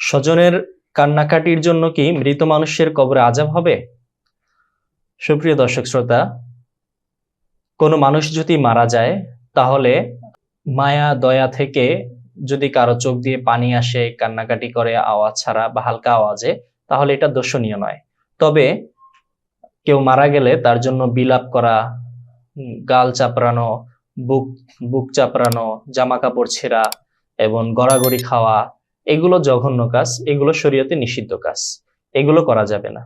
স্বজনের কান্নাকাটির জন্য কি মৃত মানুষের কবরে আজাব হবে? সুপ্রিয় দর্শক শ্রোতা, কোনো মানুষ যদি মারা যায়, তাহলে মায়া, দয়া থেকে যদি কারও চোখ দিয়ে পানি আসে, কান্নাকাটি করে, আওয়াজ ছাড়া বা হালকা আওয়াজে, তাহলে এটা দর্শনীয় নয়। তবে কেউ মারা গেলে তার জন্য বিলাপ করা গাল চাপড়ানো, বুক বুক চাপড়ানো জামা কাপড় ছেঁড়া এবং গড়াগড়ি খাওয়া এগুলো জঘন্য কাজ, এগুলো শরীয়তে নিষিদ্ধ কাজ, এগুলো করা যাবে না।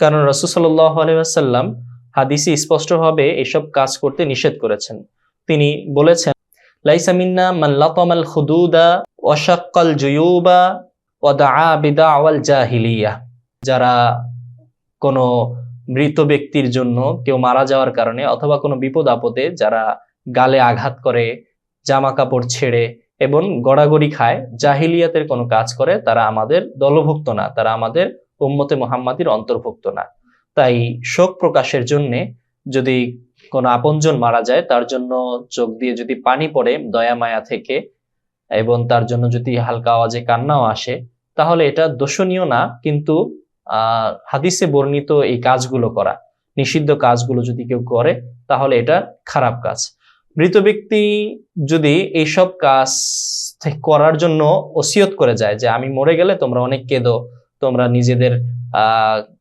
কারণ রসুল সাল্লাহ হাদিসে স্পষ্টভাবে এসব কাজ করতে নিষেধ করেছেন। তিনি বলেছেন, লাইসা মিন্না মান লাতামাল খুদুদা ওয়াশাক্কাল জুয়ুবা ওয়াদা বিদা আওয়াল জাহিলিয়া। যারা কোনো মৃত ব্যক্তির জন্য কেউ মারা যাওয়ার কারণে অথবা কোনো বিপদ আপদে যারা গালে আঘাত করে জামা কাপড় ছেড়ে এবং গড়াগড়ি খায়, জাহিলিয়াতের কোনো কাজ করে, তারা আমাদের দলভুক্ত না, তারা আমাদের উম্মতে মোহাম্মাদির অন্তর্ভুক্ত না। তাই শোক প্রকাশের জন্যে যদি কোনো আপনজন মারা যায়, তার জন্য চোখ দিয়ে যদি পানি পড়ে দয়া মায়া থেকে, এবং তার জন্য যদি হালকা আওয়াজে কান্নাও আসে, তাহলে এটা দোষণীয় না, কিন্তু হাদিসে বর্ণিত এই কাজগুলো করা, নিষিদ্ধ কাজগুলো যদি কেউ করে, তাহলে এটা খারাপ কাজ। মৃত ব্যক্তি যদি এইসব কাজ করার জন্য ওসিয়ত করে যায় যে আমি মরে গেলে তোমরা অনেক কেঁদো, তোমরা নিজেদের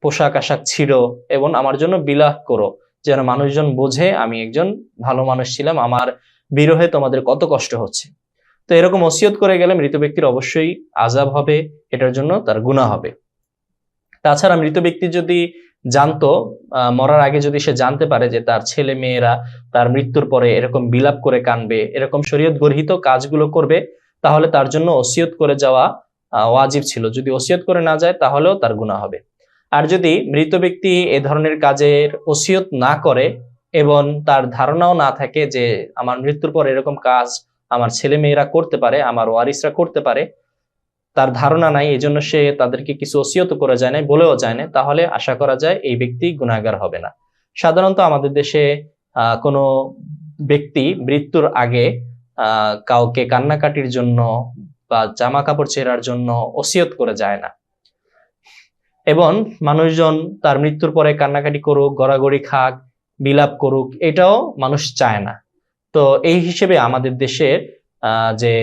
পোশাক আশাক ছিঁড়ো এবং আমার জন্য বিলাপ করো, যেন মানুষজন বোঝে আমি একজন ভালো মানুষ ছিলাম, আমার বিরহে তোমাদের কত কষ্ট হচ্ছে। তো এরকম ওসিয়ত করে গেলে মৃত ব্যক্তির অবশ্যই আজাব হবে, এটার জন্য তার গুণা হবে। তাছাড়া মৃত ব্যক্তি যদি জানতো মরার আগে যদি সে জানতে পারে যে তার ছেলে মেয়েরা তার মৃত্যুর পরে এরকম বিলাপ করে কানবে এরকম শরীয়ত গর্হিত কাজগুলো করবে, তাহলে তার জন্য ওসিয়ত করে যাওয়া ওয়াজিব ছিল। যদি ওসিয়ত করে না যায়, তাহলেও তার গুণা হবে। আর যদি মৃত ব্যক্তি এ ধরনের কাজের ওসিয়ত না করে এবং তার ধারণাও না থাকে যে আমার মৃত্যুর পর এরকম কাজ আমার ছেলে মেয়েরা করতে পারে, আমার ওয়ারিসরা করতে পারে তার ধারণা নাই এই জন্য সে তাদেরকে কিছু ওসিয়ত করে যায় না বলেও যায় না তাহলে আশা করা যায় এই ব্যক্তি গুণাগার হবে না। সাধারণত আমাদের দেশে কোনো ব্যক্তি মৃত্যুর আগে কাউকে কান্নাকাটির জন্য বা জামা কাপড় ছেঁড়ার জন্য ওসিয়ত করে যায় না। এবং মানুষজন তার মৃত্যুর পরে কান্নাকাটি করুক, গড়াগড়ি খাক, বিলাপ করুক, এটাও মানুষ চায় না। তো এই হিসেবে আমাদের দেশের যে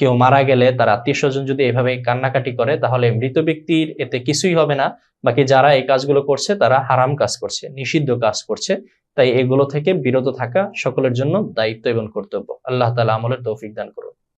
কেউ মারা গেলে তার আত্মীয় স্বজন যদি এভাবে কান্নাকাটি করে, তাহলে মৃত ব্যক্তির এতে কিছুই হবে না। বাকি যারা এই কাজগুলো করছে, তারা হারাম কাজ করছে, নিষিদ্ধ কাজ করছে। তাই এগুলো থেকে বিরত থাকা সকলের জন্য দায়িত্ব এবং কর্তব্য। আল্লাহ তালা আমলের তৌফিক দান করুন।